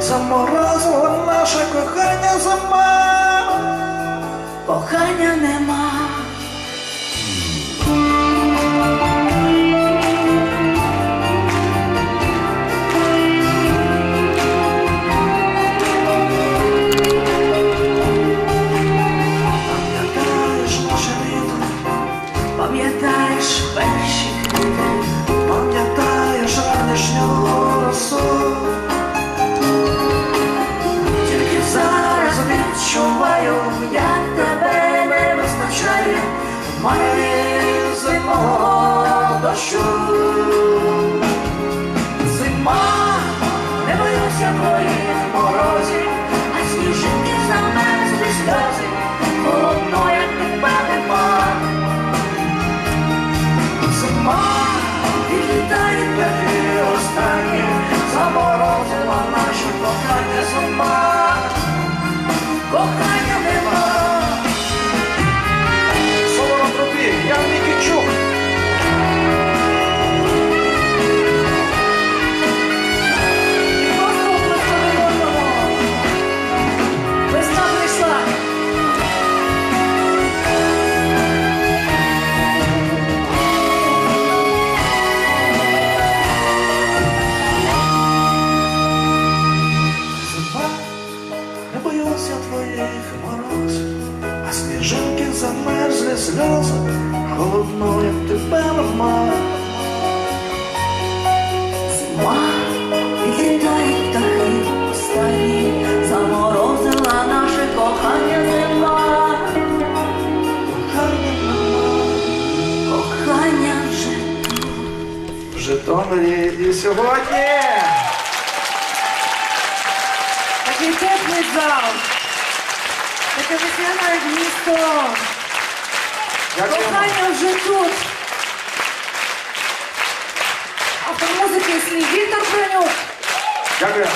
заморозила наше кохання зима. Кохання нема. Пам'ятаєш наше літо, Пам'ятаєш перші квіти, дощу. Зима, замерзли сльози, холодно, як тебе нема. Зима, відлітають птахи останні, заморозила наше кохання зима. Кохання вже В Житомирі і сьогодні. Такий теплий зал. Весняне місто. Кохання вже тут. Автор музики свій Віктор Бронюк. Дякую.